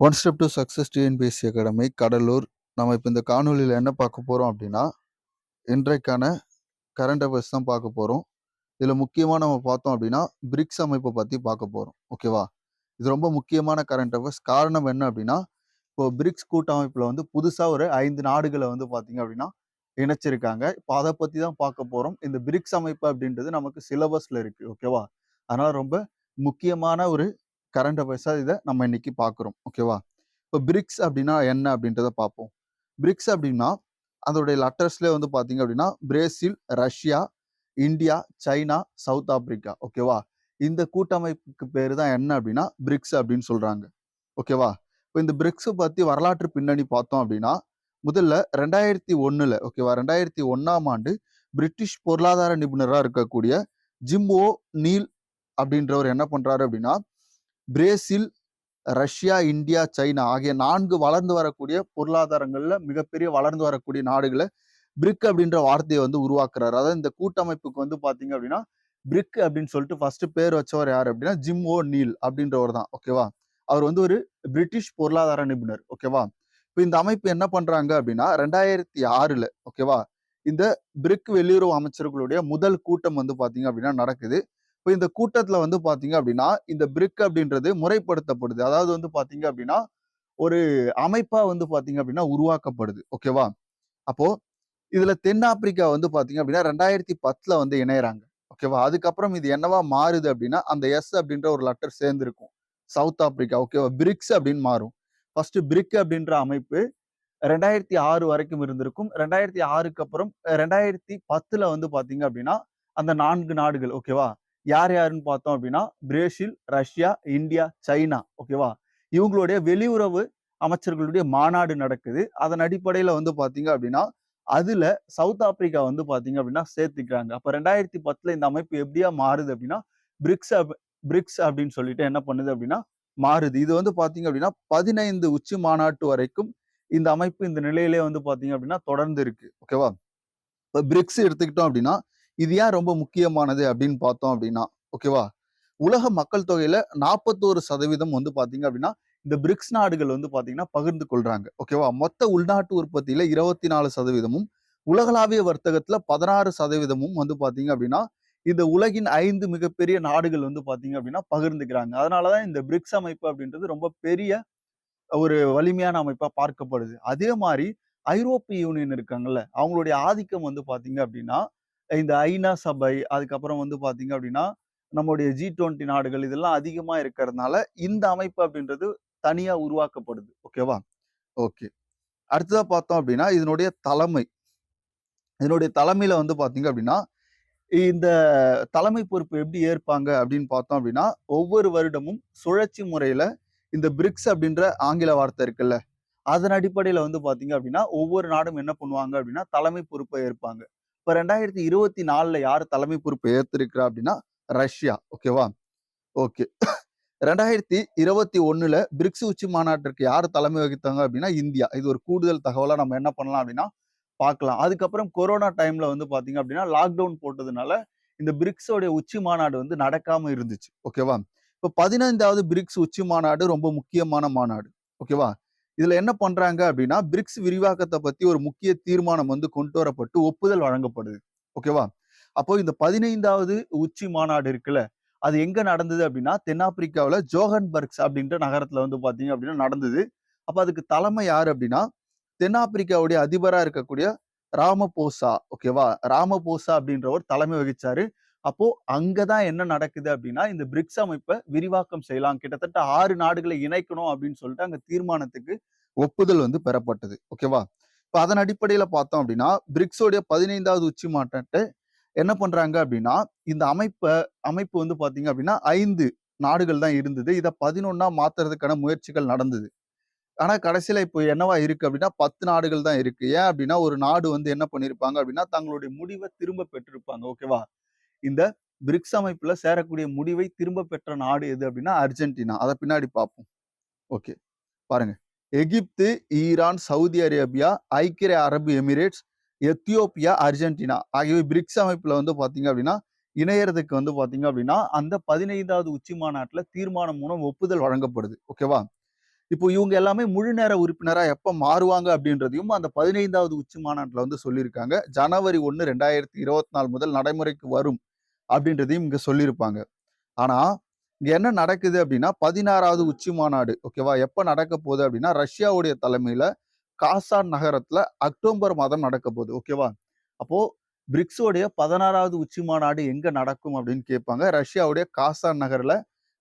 One step to success TNPSC academy Cuddalore. நம்ம இப்போ இந்த காணொலியில் என்ன பார்க்க போகிறோம் அப்படின்னா இன்றைக்கான கரண்ட் அஃபேர்ஸ் தான் பார்க்க போகிறோம் இதில் முக்கியமாக நம்ம பார்த்தோம் அப்படின்னா பிரிக்ஸ் அமைப்பை பற்றி பார்க்க போகிறோம் ஓகேவா இது ரொம்ப முக்கியமான கரண்ட் அஃபேர்ஸ் காரணம் என்ன அப்படின்னா இப்போ பிரிக்ஸ் கூட்டமைப்பில் வந்து புதுசாக ஒரு ஐந்து நாடுகளை வந்து பார்த்தீங்க அப்படின்னா இணைச்சிருக்காங்க. இப்போ அதை பற்றி தான் பார்க்க போகிறோம் இந்த பிரிக்ஸ் அமைப்பு அப்படின்றது நமக்கு சிலபஸில் இருக்குது ஓகேவா அதனால் ரொம்ப முக்கியமான ஒரு கரண்ட் அஃபேர்ஸாக இதை நம்ம இன்னைக்கு பார்க்குறோம் ஓகேவா இப்போ பிரிக்ஸ் அப்படின்னா என்ன அப்படின்றத பார்ப்போம் பிரிக்ஸ் அப்படின்னா அதோடைய லெட்டர்ஸ்லேயே வந்து பார்த்தீங்க அப்படின்னா Brazil Russia India China South Africa ஓகேவா இந்த கூட்டமைப்புக்கு பேர் தான் என்ன அப்படின்னா பிரிக்ஸ் அப்படின்னு சொல்கிறாங்க ஓகேவா இப்போ இந்த பிரிக்ஸை பற்றி வரலாற்று பின்னணி பார்த்தோம் அப்படின்னா முதல்ல ரெண்டாயிரத்தி ஒன்றில் ஓகேவா ரெண்டாயிரத்தி ஒன்றாம் ஆண்டு பிரிட்டிஷ் பொருளாதார நிபுணராக இருக்கக்கூடிய ஜிம்போ நீல் அப்படின்றவர் என்ன பண்ணுறாரு அப்படின்னா பிரேசில் ரஷ்யா இந்தியா சைனா ஆகிய நான்கு வளர்ந்து வரக்கூடிய பொருளாதாரங்கள்ல மிகப்பெரிய வளர்ந்து வரக்கூடிய நாடுகளை பிரிக் அப்படின்ற வார்த்தையை வந்து உருவாக்குறாரு. அதாவது இந்த கூட்டமைப்புக்கு வந்து பாத்தீங்க அப்படின்னா பிரிக் அப்படின்னு சொல்லிட்டு ஃபர்ஸ்ட் பேர் வச்சவர் யார் அப்படின்னா ஜிம் ஓ நீல் அப்படின்றவர் தான். ஓகேவா அவர் வந்து ஒரு பிரிட்டிஷ் பொருளாதார நிபுணர். ஓகேவா இப்போ இந்த அமைப்பு என்ன பண்றாங்க அப்படின்னா ரெண்டாயிரத்தி ஆறுல ஓகேவா இந்த பிரிக் வெளியுறவு அமைச்சர்களுடைய முதல் கூட்டம் வந்து பாத்தீங்க அப்படின்னா நடக்குது. இப்போ இந்த கூட்டத்துல வந்து பாத்தீங்க அப்படின்னா இந்த பிரிக் அப்படின்றது முறைப்படுத்தப்படுது. அதாவது வந்து பாத்தீங்க அப்படின்னா ஒரு அமைப்பா வந்து பாத்தீங்க அப்படின்னா உருவாக்கப்படுது. ஓகேவா அப்போ இதுல தென்னாப்பிரிக்கா வந்து பாத்தீங்க அப்படின்னா ரெண்டாயிரத்தி பத்துல வந்து இணையறாங்க. ஓகேவா அதுக்கப்புறம் இது என்னவா மாறுது அப்படின்னா அந்த எஸ் அப்படின்ற ஒரு லெட்டர் சேர்ந்துருக்கும். சவுத் ஆப்பிரிக்கா ஓகேவா பிரிக்ஸ் அப்படின்னு மாறும். ஃபர்ஸ்ட் பிரிக் அப்படின்ற அமைப்பு ரெண்டாயிரத்தி ஆறு வரைக்கும் இருந்திருக்கும். ரெண்டாயிரத்தி ஆறுக்கு அப்புறம் ரெண்டாயிரத்தி பத்துல வந்து பாத்தீங்க அப்படின்னா அந்த நான்கு நாடுகள் ஓகேவா யார் யாருன்னு பார்த்தோம் அப்படின்னா பிரேசில் ரஷ்யா இந்தியா சைனா ஓகேவா இவங்களுடைய வெளியுறவு அமைச்சர்களுடைய மாநாடு நடக்குது. அதன் அடிப்படையில் வந்து பார்த்தீங்க அப்படின்னா அதில் சவுத் ஆப்பிரிக்கா வந்து பார்த்தீங்க அப்படின்னா சேர்த்துக்கிறாங்க. அப்போ ரெண்டாயிரத்தி பத்துல இந்த அமைப்பு எப்படியா மாறுது அப்படின்னா பிரிக்ஸ் பிரிக்ஸ் அப்படின்னு சொல்லிட்டு என்ன பண்ணுது அப்படின்னா மாறுது. இது வந்து பார்த்தீங்க அப்படின்னா பதினைந்து உச்சி மாநாட்டு வரைக்கும் இந்த அமைப்பு இந்த நிலையிலே வந்து பார்த்தீங்க அப்படின்னா தொடர்ந்து இருக்கு. ஓகேவா இப்போ பிரிக்ஸ் எடுத்துக்கிட்டோம் அப்படின்னா இது ஏன் ரொம்ப முக்கியமானது அப்படின்னு பார்த்தோம் அப்படின்னா ஓகேவா உலக மக்கள் தொகையில நாற்பத்தோரு சதவீதம் வந்து பாத்தீங்க அப்படின்னா இந்த பிரிக்ஸ் நாடுகள் வந்து பாத்தீங்கன்னா பகிர்ந்து கொள்றாங்க ஓகேவா மொத்த உள்நாட்டு உற்பத்தியில இருபத்தி நாலு சதவீதமும் உலகளாவிய வர்த்தகத்துல பதினாறு சதவீதமும் வந்து பாத்தீங்க அப்படின்னா இந்த உலகின் ஐந்து மிகப்பெரிய நாடுகள் வந்து பாத்தீங்க அப்படின்னா பகிர்ந்துக்கிறாங்க. அதனாலதான் இந்த பிரிக்ஸ் அமைப்பு அப்படின்றது ரொம்ப பெரிய ஒரு வலிமையான அமைப்பா பார்க்கப்படுது. அதே மாதிரி ஐரோப்பிய யூனியன் இருக்காங்கல்ல அவங்களுடைய ஆதிக்கம் வந்து பாத்தீங்க அப்படின்னா இந்த ஐநா சபை அதுக்கப்புறம் வந்து பாத்தீங்க அப்படின்னா நம்முடைய ஜி டுவெண்ட்டி நாடுகள் இதெல்லாம் அதிகமா இருக்கிறதுனால இந்த அமைப்பு அப்படின்றது தனியா உருவாக்கப்படுது. ஓகேவா? ஓகே. அடுத்ததா பார்த்தோம் அப்படின்னா இதனுடைய தலைமை. இதனுடைய தலைமையில வந்து பாத்தீங்க அப்படின்னா இந்த தலைமை பொறுப்பு எப்படி ஏற்பாங்க அப்படின்னு பார்த்தோம் அப்படின்னா ஒவ்வொரு வருடமும் சுழற்சி முறையில இந்த பிரிக்ஸ் அப்படின்ற ஆங்கில வார்த்தை இருக்குல்ல அதன் அடிப்படையில வந்து பாத்தீங்க அப்படின்னா ஒவ்வொரு நாடும் என்ன பண்ணுவாங்க அப்படின்னா தலைமை பொறுப்பை ஏற்பாங்க. இப்ப ரெண்டாயிரத்தி இருபத்தி நாலுல யார் தலைமை பொறுப்பு ஏற்றிருக்கிறா அப்படின்னா ரஷ்யா. ஓகேவா ஓகே ரெண்டாயிரத்தி இருபத்தி ஒண்ணுல பிரிக்ஸ் உச்சி மாநாட்டிற்கு யார் தலைமை வகித்தாங்க அப்படின்னா இந்தியா. இது ஒரு கூடுதல் தகவலா நம்ம என்ன பண்ணலாம் அப்படின்னா பார்க்கலாம். அதுக்கப்புறம் கொரோனா டைம்ல வந்து பாத்தீங்க அப்படின்னா லாக்டவுன் போட்டதுனால இந்த பிரிக்ஸோடைய உச்சி மாநாடு வந்து நடக்காம இருந்துச்சு. ஓகேவா இப்போ பதினைந்தாவது பிரிக்ஸ் உச்சி மாநாடு ரொம்ப முக்கியமான மாநாடு. ஓகேவா இதுல என்ன பண்றாங்க அப்படின்னா பிரிக்ஸ் விரிவாக்கத்தை பத்தி ஒரு முக்கிய தீர்மானம் வந்து கொண்டு வரப்பட்டு ஒப்புதல் வழங்கப்படுது. ஓகேவா அப்போ இந்த பதினைந்தாவது உச்சி மாநாடு இருக்குல்ல அது எங்க நடந்தது அப்படின்னா தென்னாப்பிரிக்காவில் ஜோஹன்பர்க்ஸ் அப்படின்ற நகரத்துல வந்து பாத்தீங்க அப்படின்னா நடந்தது. அப்ப அதுக்கு தலைமை யாரு அப்படின்னா தென்னாப்பிரிக்காவுடைய அதிபரா இருக்கக்கூடிய ராமபோசா ஓகேவா ராமபோசா அப்படின்றவர் தலைமை வகிச்சாரு. அப்போ அங்கதான் என்ன நடக்குது அப்படின்னா இந்த பிரிக்ஸ் அமைப்பை விரிவாக்கம் செய்யலாம். கிட்டத்தட்ட ஆறு நாடுகளை இணைக்கணும் அப்படின்னு சொல்லிட்டு அங்க தீர்மானத்துக்கு ஒப்புதல் வந்து பெறப்பட்டது. ஓகேவா இப்ப அதன் அடிப்படையில பார்த்தோம் அப்படின்னா பிரிக்ஸோடைய பதினைந்தாவது உச்சி மாநாட்டை என்ன பண்றாங்க அப்படின்னா இந்த அமைப்பை அமைப்பு வந்து பாத்தீங்க அப்படின்னா ஐந்து நாடுகள் தான் இருந்தது. இதை பதினொன்னா மாத்துறதுக்கான முயற்சிகள் நடந்தது. ஆனா கடைசியில இப்போ என்னவா இருக்கு அப்படின்னா பத்து நாடுகள் தான் இருக்கு. ஏன் அப்படின்னா ஒரு நாடு வந்து என்ன பண்ணிருப்பாங்க அப்படின்னா தங்களுடைய முடிவை திரும்ப பெற்றிருப்பாங்க. ஓகேவா இந்த பிரிக்ஸ் அமைப்புல சேரக்கூடிய முடிவை திரும்ப பெற்ற நாடு எது அப்படின்னா அர்ஜென்டினா. அதை பின்னாடி பார்ப்போம். ஓகே. பாருங்க. எகிப்து ஈரான் சவுதி அரேபியா ஐக்கிய அரபு எமிரேட்ஸ் எத்தியோப்பியா அர்ஜென்டினா ஆகியவை பிரிக்ஸ் அமைப்புல வந்து பாத்தீங்க அப்படின்னா இணையறதுக்கு வந்து பாத்தீங்க அப்படின்னா அந்த பதினைந்தாவது உச்சி மாநாட்டுல தீர்மானம் மூலம் ஒப்புதல் வழங்கப்படுது. ஓகேவா? இப்போ இவங்க எல்லாமே முழு நேர உறுப்பினரா எப்ப மாறுவாங்க அப்படின்றதையும் அந்த 15வது உச்சி மாநாட்டுல வந்து சொல்லியிருக்காங்க. ஜனவரி 1, 2024 முதல் நடைமுறைக்கு வரும். அப்படின்றதையும் இங்க சொல்லியிருப்பாங்க. ஆனா, இங்க என்ன நடக்குது அப்படின்னா 16வது உச்சி மாநாடு ஓகேவா? எப்ப நடக்க போகுது அப்படின்னா, ரஷ்யாவுடைய தலைமையில காசான் நகரத்துல அக்டோபர் மாதம் நடக்க போகுது. ஓகேவா? அப்போ பிரிக்ஸோடைய 16வது உச்சி மாநாடு எங்க நடக்கும் அப்படின்னு கேட்பாங்க. ரஷ்யாவுடைய காசான் நகர்ல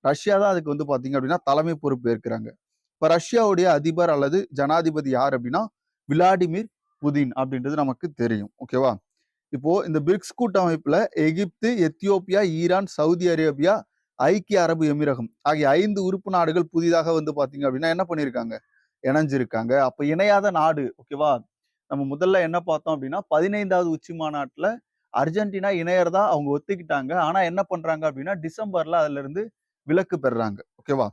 ரஷ்யா தான் அதுக்கு வந்து பார்த்தீங்க அப்படின்னா, தலைமை பொறுப்பு ஏற்கிறாங்க. இப்ப ரஷ்யாவுடைய அதிபர் அல்லது ஜனாதிபதி யார் அப்படின்னா, விளாடிமிர் புதின் அப்படின்றது நமக்கு தெரியும். ஓகேவா? இப்போ இந்த பிரிக்ஸ் கூட்டமைப்புல எகிப்து, எத்தியோப்பியா, ஈரான், சவுதி அரேபியா, ஐக்கிய அரபு எமிரகம் ஆகிய ஐந்து உறுப்பு நாடுகள் புதிதாக வந்து பார்த்தீங்க அப்படின்னா, என்ன பண்ணியிருக்காங்க? இணைஞ்சிருக்காங்க. அப்ப இணையாத நாடு ஓகேவா? நம்ம முதல்ல என்ன பார்த்தோம் அப்படின்னா, 15வது உச்சி மாநாட்டுல அர்ஜென்டினா இணையறதா அவங்க ஒத்துக்கிட்டாங்க. ஆனா என்ன பண்றாங்க அப்படின்னா, டிசம்பர்ல அதிலிருந்து விலக்கு பெறுறாங்க. ஓகேவா?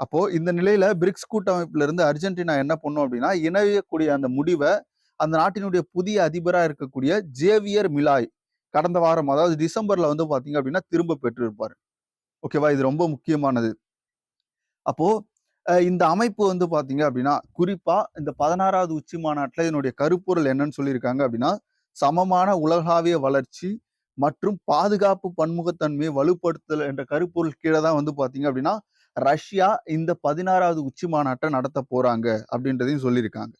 அப்போ இந்த நிலையில பிரிக்ஸ் கூட்டமைப்புல இருந்து அர்ஜென்டினா என்ன பண்ணும் அப்படின்னா, இணையக்கூடிய அந்த முடிவை அந்த நாட்டினுடைய புதிய அதிபராக இருக்கக்கூடிய ஜேவியர் மிலாய் கடந்த வாரம் அதாவது டிசம்பர்ல வந்து பார்த்தீங்க அப்படின்னா, திரும்ப பெற்றிருப்பாரு. ஓகேவா? இது ரொம்ப முக்கியமானது. அப்போ இந்த அமைப்பு வந்து பார்த்தீங்க அப்படின்னா, குறிப்பா இந்த 16வது உச்சி மாநாட்டில் இதனுடைய கருப்பொருள் என்னன்னு சொல்லியிருக்காங்க அப்படின்னா, சமமான உலகளாவிய வளர்ச்சி மற்றும் பாதுகாப்பு பன்முகத்தன்மையை வலுப்படுத்துதல் என்ற கருப்பொருள் கீழே தான் வந்து பார்த்தீங்க அப்படின்னா, ரஷ்யா இந்த 16வது உச்சி மாநாட்டை நடத்த போறாங்க அப்படின்றதையும் சொல்லியிருக்காங்க.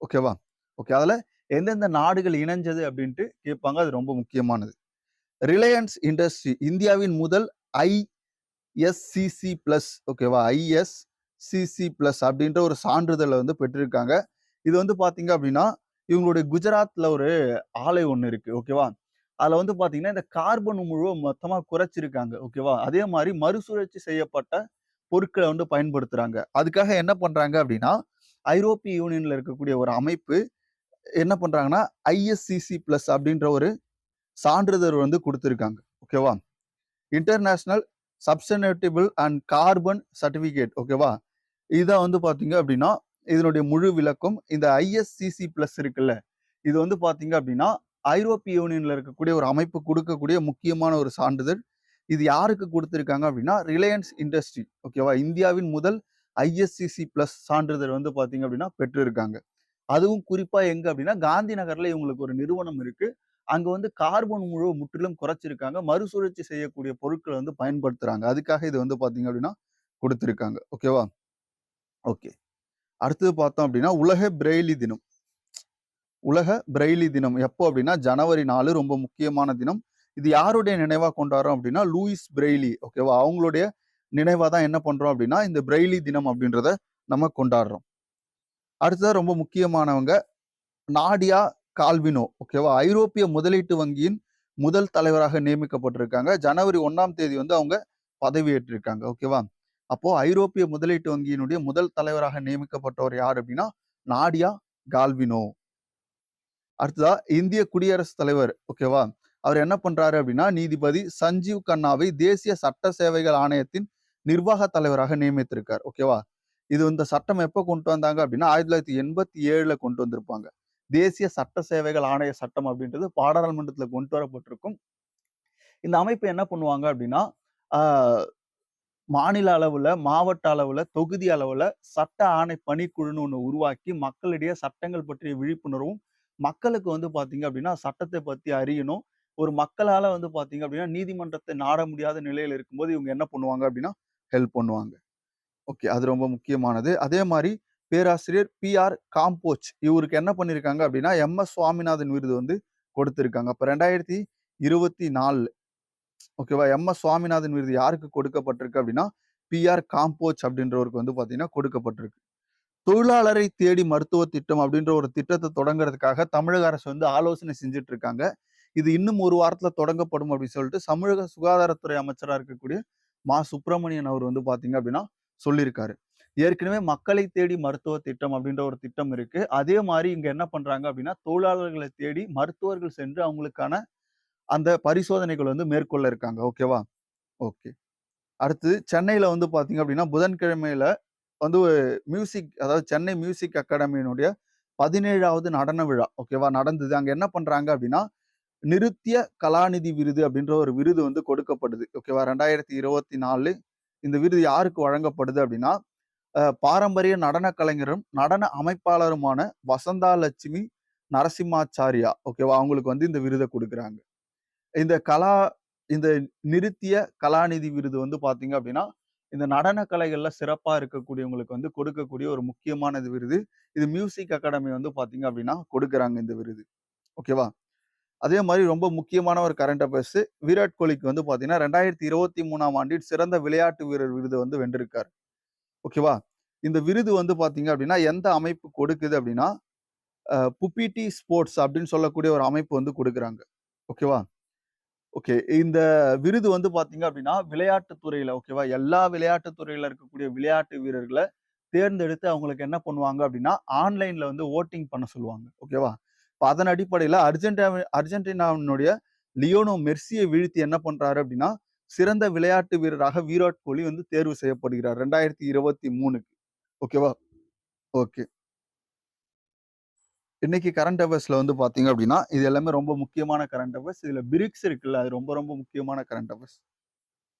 ஓகேவா? ஓகே. அதில் எந்தெந்த நாடுகள் இணைஞ்சது அப்படின்ட்டு கேட்பாங்க. அது ரொம்ப முக்கியமானது. ரிலையன்ஸ் இண்டஸ்ட்ரி இந்தியாவின் முதல் ஐஎஸ்சிசி பிளஸ் ஓகேவா? ஐஎஸ்சிசி பிளஸ் அப்படின்ற ஒரு சான்றிதழை வந்து பெற்றிருக்காங்க. இது வந்து பார்த்தீங்க அப்படின்னா, இவங்களுடைய குஜராத்தில் ஒரு ஆலை ஒன்று இருக்கு. ஓகேவா? அதில் வந்து பார்த்தீங்கன்னா, இந்த கார்பன் உமிழ்வ மொத்தமாக குறைச்சிருக்காங்க. ஓகேவா? அதே மாதிரி மறுசுழற்சி செய்யப்பட்ட பொருட்களை வந்து பயன்படுத்துகிறாங்க அதுக்காக என்ன பண்ணுறாங்க அப்படின்னா, ஐரோப்பிய யூனியனில் இருக்கக்கூடிய ஒரு அமைப்பு என்ன பண்றாங்கன்னா, ஐஎஸ்சிசி பிளஸ் அப்படின்ற ஒரு சான்றிதழ் வந்து கொடுத்துருக்காங்க ஓகேவா? International sustainable and carbon certificate ஓகேவா? இதை வந்து பார்த்தீங்க அப்படின்னா, இதனுடைய முழு விளக்கம் இந்த ஐஎஸ்சிசி பிளஸ் இருக்குல்ல, இது வந்து பார்த்தீங்க அப்படின்னா, ஐரோப்பிய யூனியன்ல இருக்கக்கூடிய ஒரு அமைப்பு கொடுக்கக்கூடிய முக்கியமான ஒரு சான்றிதழ். இது யாருக்கு கொடுத்துருக்காங்க அப்படின்னா, ரிலையன்ஸ் இண்டஸ்ட்ரி ஓகேவா? இந்தியாவின் முதல் ஐஎஸ்சிசி பிளஸ் சான்றிதழ் வந்து பார்த்தீங்க அப்படின்னா பெற்றிருக்காங்க. அதுவும் குறிப்பா எங்க அப்படின்னா, காந்தி நகர்ல இவங்களுக்கு ஒரு நிறுவனம் இருக்கு. அங்க வந்து கார்பன் முழு முற்றிலும் குறைச்சிருக்காங்க. மறுசுழற்சி செய்யக்கூடிய பொருட்களை வந்து பயன்படுத்துறாங்க. அதுக்காக இது வந்து பார்த்தீங்க அப்படின்னா, கொடுத்துருக்காங்க ஓகேவா? ஓகே. அடுத்தது பார்த்தோம் அப்படின்னா, உலக பிரெய்லி தினம். உலக பிரெய்லி தினம் எப்போ அப்படின்னா, ஜனவரி நாலு ரொம்ப முக்கியமான தினம். இது யாருடைய நினைவா கொண்டாடுறோம் அப்படின்னா, லூயிஸ் பிரெய்லி ஓகேவா? அவங்களுடைய நினைவா தான் என்ன பண்றோம் அப்படின்னா, இந்த பிரெய்லி தினம் அப்படின்றத நம்ம கொண்டாடுறோம். அடுத்ததாக ரொம்ப முக்கியமானவங்க நாடியா கால்வினோ ஓகேவா? ஐரோப்பிய முதலீட்டு வங்கியின் முதல் தலைவராக நியமிக்கப்பட்டிருக்காங்க. ஜனவரி ஒன்றாம் தேதி வந்து அவங்க பதவியேற்றிருக்காங்க. ஓகேவா? அப்போ ஐரோப்பிய முதலீட்டு வங்கியினுடைய முதல் தலைவராக நியமிக்கப்பட்டவர் யார் அப்படின்னா, நாடியா கால்வினோ. அடுத்ததா இந்திய குடியரசுத் தலைவர் ஓகேவா? அவர் என்ன பண்றாரு அப்படின்னா, நீதிபதி சஞ்சீவ் கண்ணாவை தேசிய சட்ட சேவைகள் ஆணையத்தின் நிர்வாக தலைவராக நியமித்திருக்கார். ஓகேவா? இது இந்த சட்டம் எப்போ கொண்டு வந்தாங்க அப்படின்னா, 1987ல கொண்டு வந்திருப்பாங்க. தேசிய சட்ட சேவைகள் ஆணைய சட்டம் அப்படின்றது பாராளுமன்றத்தில் கொண்டு வரப்பட்டிருக்கும். இந்த அமைப்பு என்ன பண்ணுவாங்க அப்படின்னா, மாநில அளவுல, மாவட்ட அளவுல, தொகுதி அளவுல சட்ட ஆணை பணிக்குழுன்னு ஒன்று உருவாக்கி, மக்களிடையே சட்டங்கள் பற்றிய விழிப்புணர்வும், மக்களுக்கு வந்து பார்த்தீங்க அப்படின்னா, சட்டத்தை பத்தி அறியணும். ஒரு மக்களால வந்து பார்த்தீங்க அப்படின்னா, நீதிமன்றத்தை நாட முடியாத நிலையில இருக்கும்போது, இவங்க என்ன பண்ணுவாங்க அப்படின்னா, ஹெல்ப் பண்ணுவாங்க. ஓகே. அது ரொம்ப முக்கியமானது. அதே மாதிரி பேராசிரியர் பி.ஆர். காம்போச் இவருக்கு என்ன பண்ணியிருக்காங்க அப்படின்னா, எம்.எஸ். சுவாமிநாதன் விருது வந்து கொடுத்திருக்காங்க. அப்ப 2024 ஓகேவா? எம்.எஸ். சுவாமிநாதன் விருது யாருக்கு கொடுக்கப்பட்டிருக்கு அப்படின்னா, பி.ஆர். காம்போச் அப்படின்றவருக்கு வந்து பார்த்தீங்கன்னா, கொடுக்கப்பட்டிருக்கு. தொழிலாளரை தேடி மருத்துவ திட்டம் அப்படின்ற ஒரு திட்டத்தை தொடங்குறதுக்காக தமிழக அரசு வந்து ஆலோசனை செஞ்சுட்டு இருக்காங்க. இது இன்னும் ஒரு வாரத்தில் தொடங்கப்படும் அப்படின்னு சொல்லிட்டு தமிழக சுகாதாரத்துறை அமைச்சராக இருக்கக்கூடிய மா. சுப்பிரமணியன் அவர் வந்து பார்த்தீங்க அப்படின்னா, சொல்லியிருக்காரு. ஏற்கனவே மக்களை தேடி மருத்துவ திட்டம் அப்படின்ற ஒரு திட்டம் இருக்கு. அதே மாதிரி இங்க என்ன பண்றாங்க அப்படின்னா, தொழிலாளர்களை தேடி மருத்துவர்கள் சென்று அவங்களுக்கான அந்த பரிசோதனைகள் வந்து மேற்கொள்ள இருக்காங்க. ஓகேவா? ஓகே. அடுத்து சென்னையில வந்து பாத்தீங்க அப்படின்னா, புதன்கிழமையில வந்து மியூசிக் அதாவது சென்னை மியூசிக் அகாடமியினுடைய 17வது நடன விழா ஓகேவா? நடந்தது. அங்க என்ன பண்றாங்க அப்படின்னா, நிருத்ய கலாநிதி விருது அப்படின்ற ஒரு விருது வந்து கொடுக்கப்படுது. ஓகேவா? 2024 இந்த விருது யாருக்கு வழங்கப்படுது அப்படின்னா, பாரம்பரிய நடன கலைஞரும், நடன அமைப்பாளருமான வசந்தா லட்சுமி நரசிம்மாச்சாரியா ஓகேவா? அவங்களுக்கு வந்து இந்த விருதை கொடுக்குறாங்க இந்த கலா இந்த நிருத்திய கலாநிதி விருது வந்து பார்த்தீங்க அப்படின்னா இந்த நடன கலைகள்ல சிறப்பாக இருக்கக்கூடியவங்களுக்கு வந்து கொடுக்கக்கூடிய ஒரு முக்கியமான விருது. இது மியூசிக் அகாடமி வந்து பார்த்தீங்க அப்படின்னா கொடுக்குறாங்க இந்த விருது. ஓகேவா? அதே மாதிரி ரொம்ப முக்கியமான ஒரு கரண்ட் அஃபேர்ஸ் விராட் கோலிக்கு வந்து பார்த்தீங்கன்னா, 2023ஆம் ஆண்டில் சிறந்த விளையாட்டு வீரர் விருது வந்து வென்றிருக்கார் ஓகேவா? இந்த விருது வந்து பார்த்தீங்க அப்படின்னா எந்த அமைப்பு கொடுக்குது அப்படின்னா புபிடி ஸ்போர்ட்ஸ் அப்படின்னு சொல்லக்கூடிய ஒரு அமைப்பு வந்து கொடுக்குறாங்க ஓகேவா? ஓகே. இந்த விருது வந்து பார்த்தீங்க அப்படின்னா விளையாட்டு துறையில ஓகேவா? எல்லா விளையாட்டு துறையில இருக்கக்கூடிய விளையாட்டு வீரர்களை தேர்ந்தெடுத்து அவங்களுக்கு என்ன பண்ணுவாங்க அப்படின்னா ஆன்லைன்ல வந்து ஓட்டிங் பண்ண சொல்லுவாங்க. ஓகேவா? அதன் அடிப்படையில் அர்ஜென்டா அர்ஜென்டினாவினுடைய லியோனோ மெர்சியை வீழ்த்தி என்ன பண்றாரு அப்படின்னா சிறந்த விளையாட்டு வீரராக விராட் கோலி வந்து தேர்வு செய்யப்படுகிறார் 2023க்கு. ஓகேவா? ஓகே. இன்னைக்கு கரண்ட் அஃபேர்ஸ்ல வந்து பாத்தீங்க அப்படின்னா இது எல்லாமே ரொம்ப முக்கியமான கரண்ட் அஃபேர்ஸ். இதுல பிரிக்ஸ் இருக்குல்ல, அது ரொம்ப ரொம்ப முக்கியமான கரண்ட் அஃபேர்ஸ்.